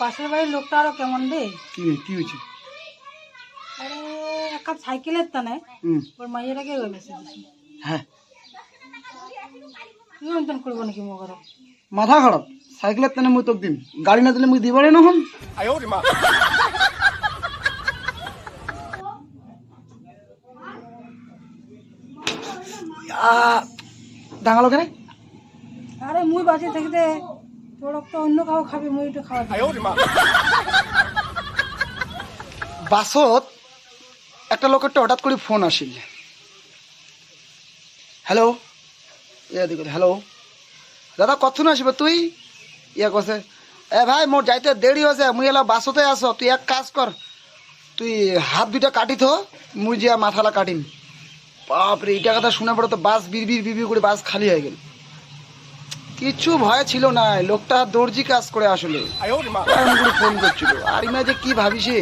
পাশের বাড়ির লোকটা আরও কেমন রে কি কি হয়েছে? আরে এক কাপ সাইকেলের টানে। হুম। ওর মাইয়াটাকে ওই মেসে দিছি হ্যাঁ। অন্তন করব নাকি মোগর মাথা খারাপ। সাইকেলের তেনে মুই তোক দিম। গাড়ি না দিলে মুই দিবারে না হন দাঁড়াল কেন? আরে মুই বাঁচে থাকতে অন্য কাউ খাবি একটু খাওয়া। বাসত, একটা লোকের তো হঠাৎ করে ফোন আসিল। হ্যালো? Yeah hello? দাদা কখন আসবে তুই? ইয়া কছে এ ভাই, মোর যাইতে দেরি হয়েছে, মুই এলা বাসতে আস তুই এক কাজ কর, তুই হাত দুইটা কাটি থো, মুই যে মাথালা কাটিম। বাপরে এইটা কথা শুনে পড়ে তো বাস বিড়বিড় বিড়বিড় করে বাস খালি হয়ে গেল। কিছু ভয় ছিল না লোকটা দর্জি কাজ করে আসলে। ফোন করছিল আর ইমা যে কি ভাবিছে?